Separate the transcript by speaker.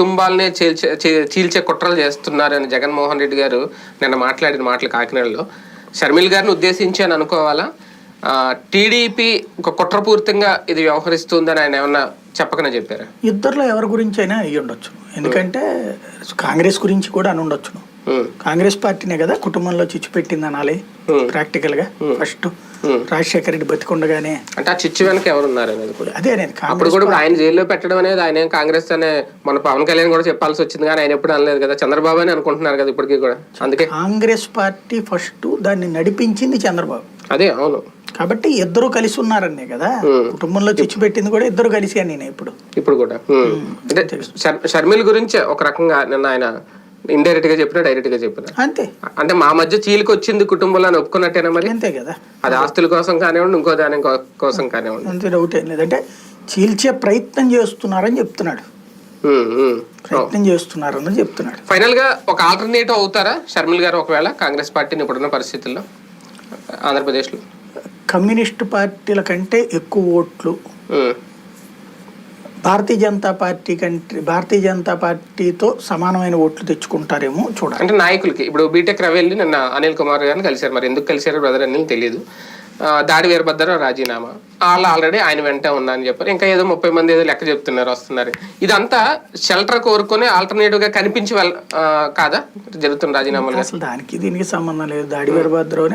Speaker 1: కుటుంబాలనే చీల్చే చీల్చే కుట్రలు చేస్తున్నారని జగన్మోహన్ రెడ్డి గారు నిన్న మాట్లాడిన మాటలు కాకినాడలో. షర్మిల్ గారిని ఉద్దేశించి అని అనుకోవాలా? టీడీపీ ఒక కుట్రపూరితంగా ఇది వ్యవహరిస్తుందని ఆయన ఏమన్నా చెప్పకనే చెప్పారా?
Speaker 2: ఇద్దరులో ఎవరి గురించి అయినా అయ్యి ఉండొచ్చు ఎందుకంటే కాంగ్రెస్ గురించి కూడా అని ఉండొచ్చును కాంగ్రెస్ పార్టీనే కదా కుటుంబంలో చిచ్చు పెట్టింది అనాలి. ప్రాక్టికల్గా ఫస్ట్. రాజశేఖర రెడ్డి బతికుండగానే
Speaker 1: అంటే ఆ చిచ్చు వెనక ఎవరున్నారు అనేది కూడా.
Speaker 2: అదే అనేది
Speaker 1: అప్పుడు కూడా ఆయన జైల్లో పెట్టడం అనేది ఆయన కాంగ్రెస్ అనే మన పవన్ కళ్యాణ్ కూడా చెప్పాల్సి వచ్చింది కానీ ఆయన ఎప్పుడు అనలేదు కదా. చంద్రబాబు అని అనుకుంటున్నారు కదా ఇప్పటికీ కూడా. అందుకే
Speaker 2: కాంగ్రెస్ పార్టీ ఫస్ట్ దాన్ని నడిపించింది చంద్రబాబు.
Speaker 1: అదే అవును.
Speaker 2: కాబట్టి ఇద్దరు కలిసి ఉన్నారనే కదా. కుటుంబంలో చిచ్చు పెట్టింది కూడా ఇద్దరు కలిసి నేను ఇప్పుడు.
Speaker 1: ఇప్పుడు కూడా. అంటే షర్- షర్మిల గురించి ఒక రకంగా నిన్న ఆయన ఇండైరెక్ట్గా చెప్పినా డైరెక్ట్గా చెప్పినా.
Speaker 2: అంతే.
Speaker 1: అంటే మా మధ్య చీలికి వచ్చింది కుటుంబంలో అని ఒప్పుకున్నట్టేనా మరి?
Speaker 2: అంతే కదా.
Speaker 1: అది ఆస్తుల కోసం కానివ్వండి ఇంకో దాని కోసం కానివ్వండి.
Speaker 2: అంతే డౌట్ ఏం లేదంటే చీల్చే ప్రయత్నం చేస్తున్నారని చెప్తున్నాడు. ప్రయత్నం చేస్తున్నారని చెప్తున్నాడు.
Speaker 1: ఫైనల్గా ఒక ఆల్టర్నేటివ్ అవుతారా? షర్మిల్ గారు ఒకవేళ కాంగ్రెస్ పార్టీని ఇప్పుడున్న పరిస్థితుల్లో ఆంధ్రప్రదేశ్లో
Speaker 2: కమ్యూనిస్ట్ పార్టీల కంటే ఎక్కువ ఓట్లు భారతీయ జనతా పార్టీ కంటే భారతీయ జనతా పార్టీతో సమానమైన ఓట్లు తెచ్చుకుంటారేమో చూడాలి.
Speaker 1: అంటే నాయకులకి ఇప్పుడు బీటెక్ రవి వెళ్ళి నిన్న అనిల్ కుమార్ గారిని కలిశారు. మరి ఎందుకు కలిశారు బ్రదర్ అని తెలియదు దాడి వీరభద్ర రాజీనామా. వాళ్ళు ఆల్రెడీ ఆయన వెంట ఉన్నా అని చెప్పారు. ఇంకా ఏదో ముప్పై మంది ఏదో లెక్క చెప్తున్నారు వస్తున్నారు. ఇదంతా షెల్టర్ కోరుకొని ఆల్టర్నేటివ్గా కనిపించి కాదా? జరుగుతున్న రాజీనామాలు.
Speaker 2: అసలు దానికి దీనికి సంబంధం లేదు. దాడి వీరభద్రం